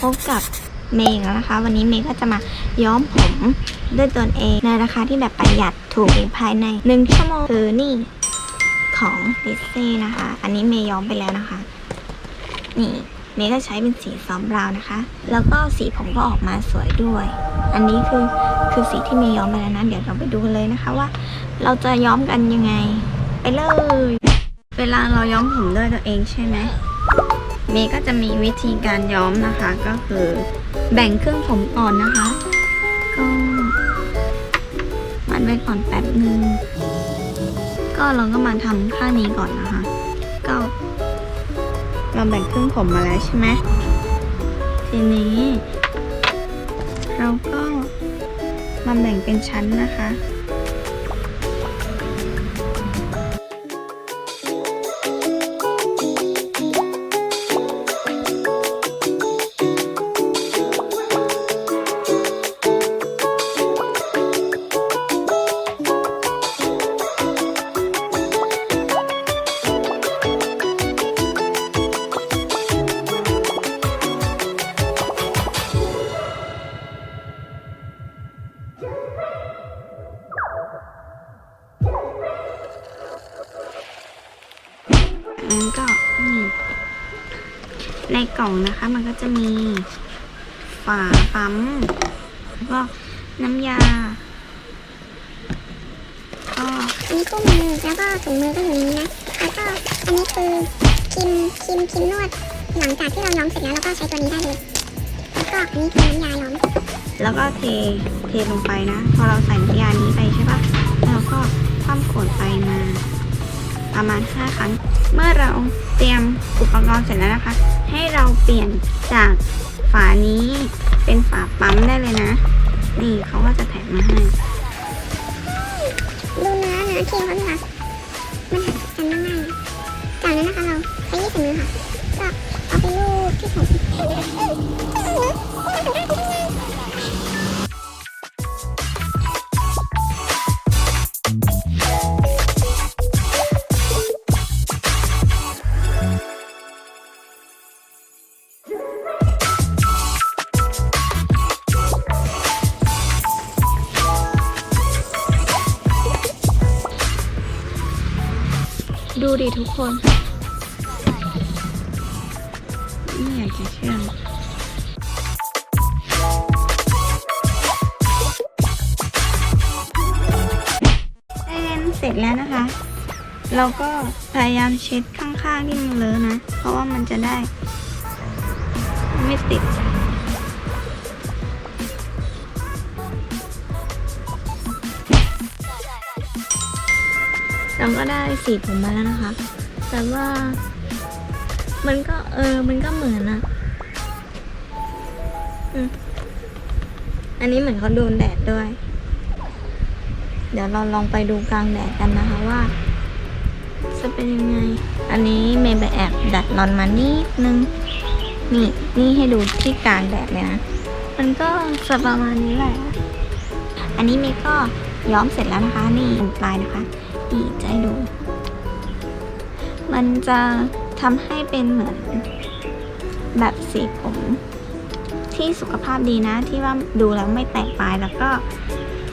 พบกับเมย์แล้วนะคะ วันนี้เมย์ก็จะมาย้อมผมด้วยตนเองในราคาที่แบบประหยัดถูกภายในหนึ่งชั่วโมงคือนี่ของดิสซี่นะคะ อันนี้เมย์ย้อมไปแล้วนะคะ นี่เมย์ก็ใช้เป็นสีซ้อฟต์บราวน์นะคะ แล้วก็สีผมก็ออกมาสวยด้วย อันนี้คือคือสีที่เมย์ย้อมไปแล้วนะเดี๋ยวเราไปดูเลยนะคะว่า เราจะย้อมกันยังไง ไปเลย เวลาเราย้อมผมด้วยตัวเองใช่ไหม เมย์ก็จะมีวิธีการย้อมนะคะ ก็คือแบ่งครึ่งผมก่อนนะคะ ก็มัดไว้ก่อนแป๊บนึงก็เราก็มาทำข้างนี้ก่อนนะคะ ก็ เราแบ่งครึ่งผมมาแล้วใช่ไหมทีนี้ เราก็มาแบ่งเป็นชั้นนะคะ งั้นก็นี่ในกล่องนะคะ มันก็จะมีฝาปั๊มแล้วก็น้ำยาก็อันนี้คู่มือแล้วก็ถุงมือก็อยู่นี้นะแล้วก็อันนี้คือครีมครีมครีมนวดหลังจากที่เราย้อมเสร็จแล้วเราก็ใช้ตัวนี้ได้เลยแล้วก็อันนี้คือน้ำยาย้อมแล้วก็เทเทลงไปนะ พอเราใส่น้ำยานี้ไปใช่ปะแล้วก็คว่ำขวดไปมา ประมาณ 5 ครั้ง เมื่อเราเตรียมอุปกรณ์เสร็จแล้วนะคะ ให้เราเปลี่ยนจากฝานี้เป็นฝาปั๊มได้เลยนะ ดูดิทุกคนไม่อยากจะเชื่อได้เล่นเสร็จแล้วนะคะ เราก็พยายามเช็ดข้างๆที่มันเลอะนะ เพราะว่ามันจะได้ ไม่ติด เราก็ได้สีผมมาแล้วนะคะ แต่ว่า มันก็เออ มันก็เหมือนอะอันนี้เหมือนเขาโดนแดดด้วย เดี๋ยวเราลองไปดูกลางแดดกันนะคะว่า จะเป็นยังไง อันนี้เมย์ไปแอบดัดรอนมานิดนึง นี่นี่ให้ดูที่กลางแดดเลยนะ มันก็จะประมาณนี้แหละ อันนี้เมย์ก็ย้อมเสร็จแล้วนะคะ นี่ปลายนะคะ นี่จะให้ดู มันจะทำให้เป็นเหมือน แบบสีผม ที่สุขภาพดีนะ ที่ว่าดูแล้วไม่แตกปลายแล้วก็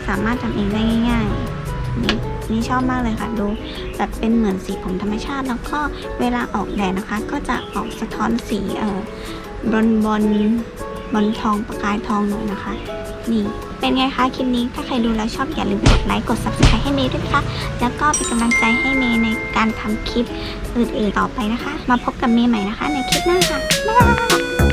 สามารถทำเองได้ง่าย ๆ นี่นี่ชอบมากเลยค่ะ ดูแบบเป็นเหมือนสีผมธรรมชาติ แล้วก็เวลาออกแดดนะคะ ก็จะออกสะท้อนสีเอ่อบอลบอลบอลทองประกายทองหน่อยนะคะ นี่ เป็นไงคะคลิปนี้ถ้าใครดูแล้วชอบอย่าลืมกดไลค์กด subscribe ให้เมย์ด้วยนะคะ แล้วก็เป็นกำลังใจให้เมย์ในการทำคลิปอื่นๆต่อไปนะคะ มาพบกับเมย์ใหม่นะคะ ในคลิปหน้าค่ะบ๊ายบาย